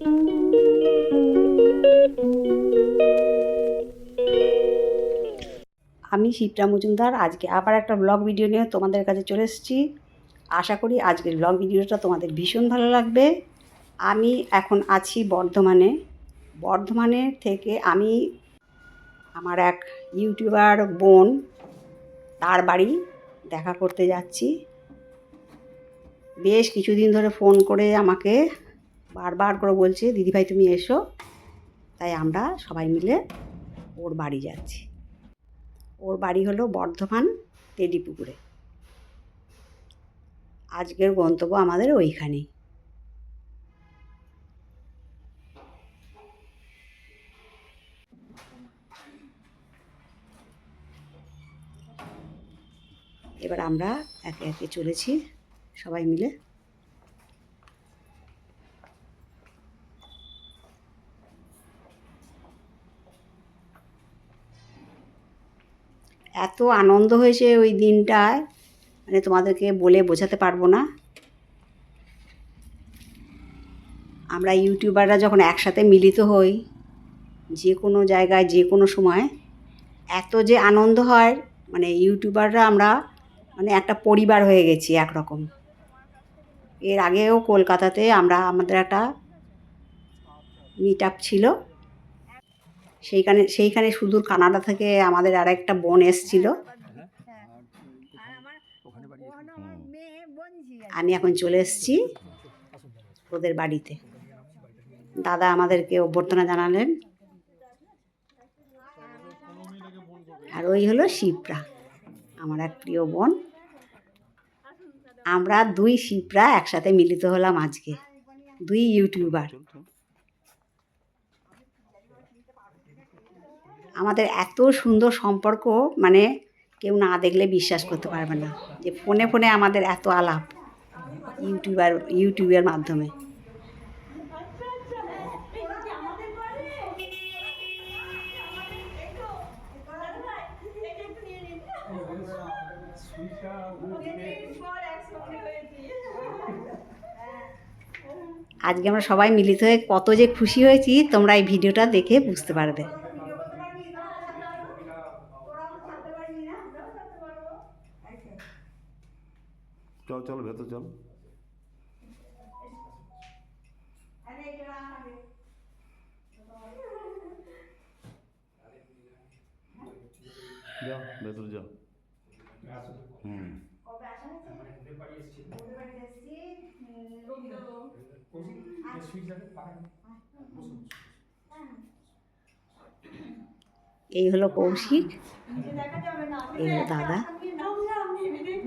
আমি শিপ্রা মজুমদার, আজকে আবার একটা ব্লগ ভিডিও নিয়ে তোমাদের কাছে চলে এসেছি। আশা করি আজকের ব্লগ ভিডিওটা তোমাদের ভীষণ ভালো লাগবে। আমি এখন আছি বর্ধমানে। বর্ধমানে থেকে আমি আমার এক ইউটিউবার বোন, তার বাড়ি দেখা করতে যাচ্ছি। বেশ কিছুদিন ধরে ফোন করে আমাকে বারবার করে বলছে, দিদিভাই, তুমি এসো। তাই আমরা সবাই মিলে ওর বাড়ি যাচ্ছি। ওর বাড়ি হলো বর্ধমান তেলিপুকুরে আজকের গন্তব্য আমাদের ওইখানেই। এবার আমরা একে একে চলেছি সবাই মিলে। এত আনন্দ হয়েছে ওই দিনটায় মানে তোমাদেরকে বলে বোঝাতে পারব না। আমরা ইউটিউবাররা যখন একসাথে মিলিত হই, যে কোনো জায়গায়, যে কোনো সময়, এত যে আনন্দ হয় মানে ইউটিউবাররা আমরা মানে একটা পরিবার হয়ে গেছি একরকম। এর আগেও কলকাতাতে আমরা, আমাদের একটা মিট আপ ছিল। সেইখানে সেইখানে সুদূর কানাডা থেকে আমাদের আর একটা বোন এসছিল। আমি এখন চলে এসেছি ওদের বাড়িতে। দাদা আমাদেরকে অভ্যর্থনা জানালেন। আর ওই হলো শিপ্রা, আমার এক প্রিয় বোন। আমরা দুই শিপ্রা একসাথে মিলিত হলাম আজকে, দুই ইউটিউবার। আমাদের এত সুন্দর সম্পর্ক মানে কেউ না দেখলে বিশ্বাস করতে পারবে না। যে ফোনে ফোনে আমাদের এত আলাপ ইউটিউবার, ইউটিউবের মাধ্যমে। আজকে আমরা সবাই মিলিত হয়ে কত যে খুশি হয়েছি, তোমরা এই ভিডিওটা দেখে বুঝতে পারবে। চল চল ভেতর চল। যাও ভেতর যাও। হুম। এই হলো কৌশিক এই হলো দাদা।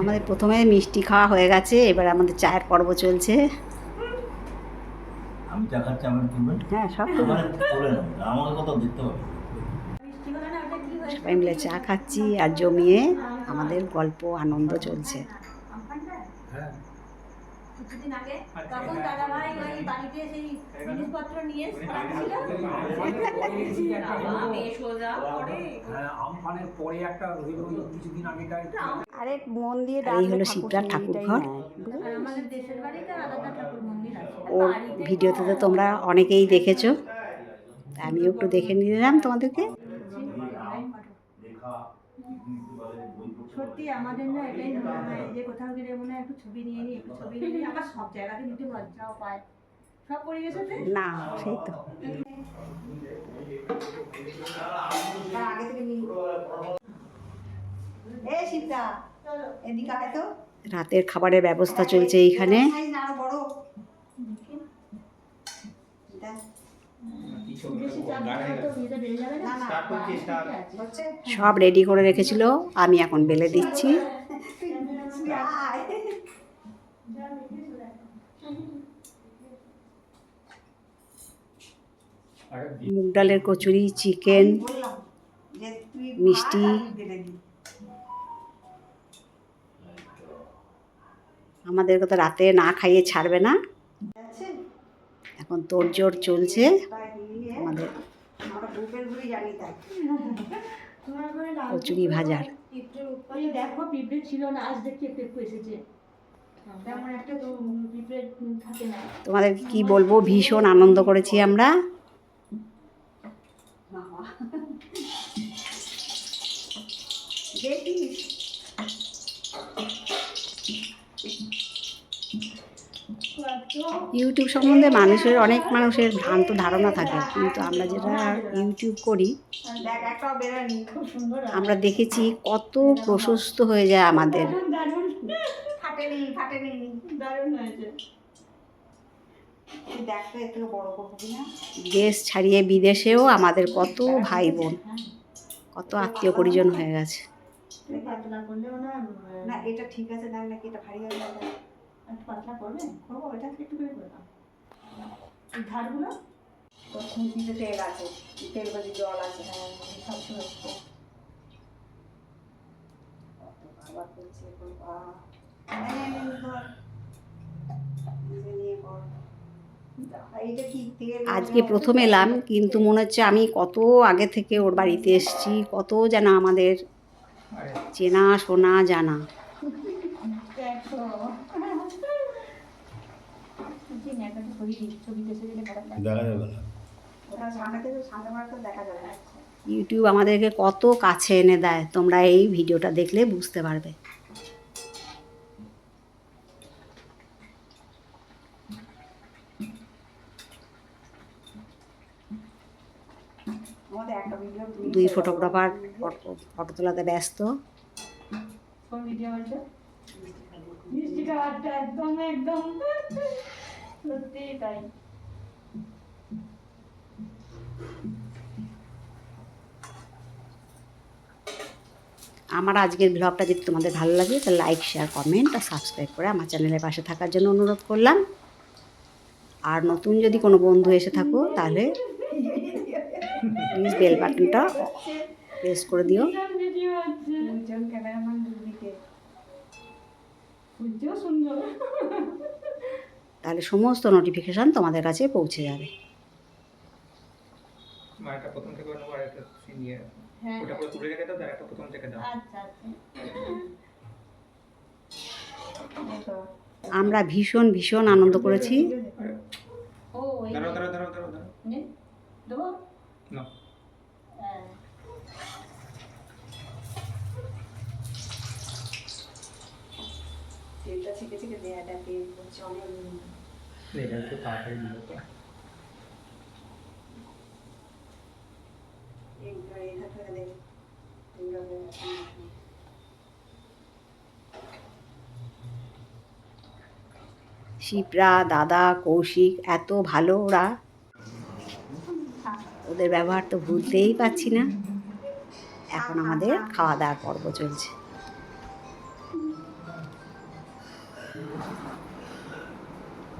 আমাদের প্রথমে মিষ্টি খাওয়া হয়ে গেছে এবার আমাদের চায়ের পর্ব চলছে। আমি দেখাচ্ছি আমার তুলবেন হ্যাঁ সব আমার আমার কথা দেখতে হবে। সবাই মিলে চা খাচ্ছি আর জমিয়ে আমাদের গল্প আনন্দ চলছে। হ্যাঁ। কিছুদিন আগে তখন দাদা ভাই ওই বাড়িতে সেই জিনিসপত্র নিয়ে করে। হ্যাঁ আগেটাই আরে মন দিয়ে এই হলো শিবরার ঠাকুর ঘর আর আমাদের দেশের বাড়িতে আলাদা ঠাকুর মন্দির আছে। ওর ভিডিওতে তো তোমরা অনেকেই দেখেছ। আমিও একটু দেখে নিলাম তোমাদেরকে। সত্যি আমাদের না এটাই মনে হয় যে কোথাও গেলে মনে হয় একটু ছবি নিয়ে নিই একটু ছবি নিয়ে নিই। আবার সব জায়গাতে নিতে লজ্জাও পায়। সব পরিবেশেতে? না সেই তো। রাতের খাবারের ব্যবস্থা চলছে এইখানে। বেশি চাপ তো বিয়েটা বেড়ে। যাবে না ঠিক আছে। সব রেডি করে রেখেছিল, আমি এখন বেলে দিচ্ছি মুগ ডালের কচুরি, চিকেন, মিষ্টি। ভাত আমি ঢেলে দিই। আমাদেরকে তো রাতে না খাইয়ে ছাড়বে না? এখন তোড়জোড় চলছে। আমাদের কচুরি ভাজার। দেখো পিঁপড়ে ছিল না আজ এসেছে। তোমাদের কি বলব ভীষণ আনন্দ করেছি আমরা। দেখিস ইউটিউব সম্বন্ধে মানুষের, অনেক মানুষের ভ্রান্ত ধারণা থাকে, কিন্তু আমরা যেটা ইউটিউব করি, আমরা দেখেছি কত প্রশস্ত হয়ে যায় আমাদের। দেশ ছাড়িয়ে বিদেশেও আমাদের কত ভাই বোন কত আত্মীয় পরিজন হয়ে গেছে। না না এটা ঠিক আছে দেখ নাকি এটা ভারী একটু পাতলা করবে করব এটা একটু করে করলাম এই ধারগুলো? তোর খুঁটিতে তেল আছে? তেল বাজি জল আছে হ্যাঁ সব সময় কত করছে বাবা নে, নে, নে, ধর। নিজে নিয়ে কর। এইটা কি তেল? আজকে প্রথম এলাম কিন্তু মনে হচ্ছে আমি কত আগে থেকে ওর বাড়িতে এসেছি কত যেন আমাদের চেনা শোনা জানা। দেখো ছবি ছবিতে গেলে খারাপ লাগে। দেখা যাবে না। সামনে থেকে সামনে মারতে দেখা যাবে। না ইউটিউব আমাদেরকে কত কাছে এনে দেয় তোমরা এই ভিডিওটা দেখলে বুঝতে পারবে। আমাদের একটা ভিডিও দুই ফটোগ্রাফার ফটো তোলাতে ব্যস্ত। কোন ভিডিও হচ্ছে মিষ্টি খাবারটা একদম একদম। সত্যি তাই আমার আজকের ব্লগটা যদি তোমাদের ভালো লাগে তাহলে লাইক শেয়ার কমেন্ট আর সাবস্ক্রাইব করে আমার চ্যানেলের পাশে থাকার জন্য অনুরোধ করলাম। আর নতুন যদি কোনো বন্ধু এসে থাকো তাহলে প্লিজ বেল বাটনটা প্রেস করে দিও। সুন্দর। তাহলে সমস্ত নোটিফিকেশান তোমাদের কাছে পৌঁছে যাবে। আমরা ভীষণ ভীষণ আনন্দ নেব আর একটা সিন নিয়ে হ্যাঁ ওটা পুরো তুলে রেখে দাও আর একটা প্রথম থেকে দাও আচ্ছা আচ্ছা আমরা ভীষণ ভীষণ আনন্দ করেছি ও এই দাঁড়াও দাঁড়াও দাঁড়াও দাঁড়াও দাঁড়াও নে, দেবো না হ্যাঁ করছে অনেক এটা একটু তাড়াতাড়ি। শিপ্রা দাদা কৌশিক এত ভালো ওরা। ওদের ব্যবহার তো ভুলতেই পারছি না। এখন আমাদের খাওয়া দাওয়ার পর্ব চলছে।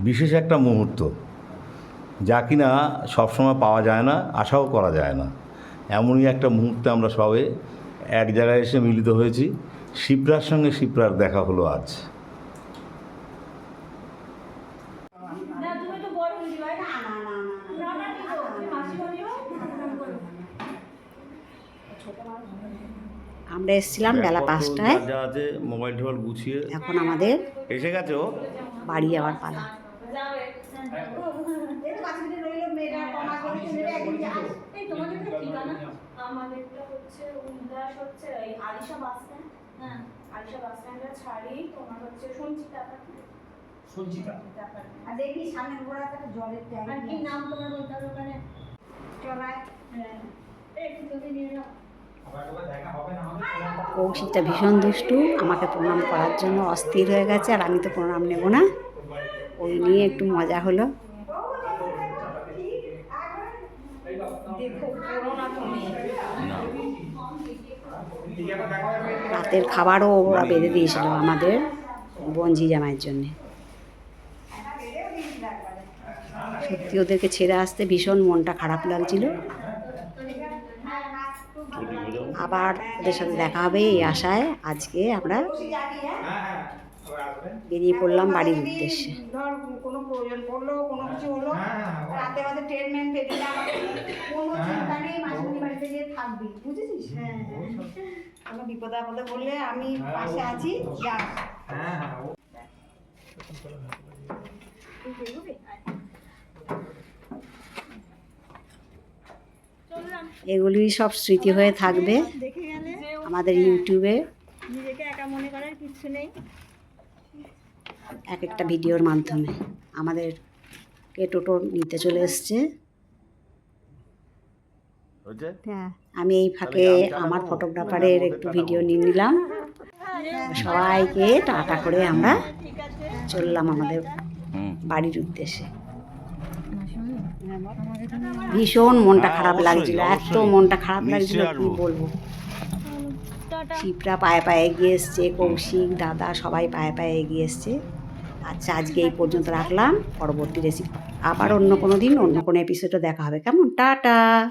বিশেষ একটা মুহূর্ত যা কিনা সবসময় পাওয়া যায় না আশাও করা যায় না। এমনই একটা মুহূর্তে আমরা সবে এক জায়গায় এসে মিলিত হয়েছি। শিপ্রার সঙ্গে শিপ্রার দেখা হলো আজ। হয়ে আমরা এসেছিলাম বেলা পাঁচটায়। যা যা মোবাইল টোবাইল গুছিয়ে। এখন আমাদের এসে গেছে? বাড়ি যাওয়ার পালা। আমাদেরটা হচ্ছে উল্লাস হচ্ছে এই আলিশা বাস স্ট্যান্ড। হ্যাঁ। আলিশা বাস স্ট্যান্ডে ছাড়ি তোমার হচ্ছে সঞ্চিতা সঞ্চিতা। আর দেখি সামনের গোড়াতে একটা জলের ট্যাঙ্ক কি নাম তোমার বলতে হবে ওখানে? চলায় হ্যাঁ। একটু যদি নিয়ে যাও। আবার একবার দেখা হবে না হবে কৌশিকটা ভীষণ দুষ্টু। আমাকে প্রণাম করার জন্য অস্থির হয়ে গেছে আর আমি তো প্রণাম নেব না। ওই নিয়ে একটু মজা হলো। রাতের খাবারও ওরা বেঁধে দিয়েছিল আমাদের বঞ্জি জামাইয়ের জন্যে। সত্যি ওদেরকে ছেড়ে আসতে ভীষণ মনটা খারাপ লাগছিল। আবার ওদের সাথে দেখা হবে এই আশায় আজকে আমরা বেরিয়ে পড়লাম বাড়ির উদ্দেশ্যে। ধর কোনো প্রয়োজন পড়ল কোনো কিছু হলো রাতে রাতে ট্রেন ম্যান পেটে না কোনো চিন্তা নেই মাসুনি বাড়িতে গিয়ে থাকবি বুঝেছিস? হ্যাঁ কোনো বিপদ আপদে বললে আমি পাশে আছি যা। হ্যাঁ হ্যাঁ এগুলি সব স্মৃতি হয়ে থাকবে। দেখে গেলে। আমাদের ইউটিউবে নিজেকে একা মনে করার কিছু নেই। এক একটা ভিডিওর মাধ্যমে আমাদেরকে টোটো নিতে চলে এসছে। হ্যাঁ। আমি এই ফাঁকে আমার ফটোগ্রাফারের একটু ভিডিও নিয়ে নিলাম। সবাইকে টাটা করে আমরা চললাম আমাদের বাড়ির উদ্দেশ্যে। ভীষণ মনটা খারাপ হ্যাঁ, লাগছিল এত মনটা খারাপ লাগছিল কি বলব? শিবরা পায়ে পায়ে এগিয়ে এসছে, কৌশিক, দাদা সবাই পায়ে পায়ে এগিয়ে এসছে। আচ্ছা আজকে এই পর্যন্ত রাখলাম। পরবর্তী রেসিপি আবার অন্য কোনো দিন, অন্য কোনো এপিসোডে দেখা হবে। কেমন? টাটা!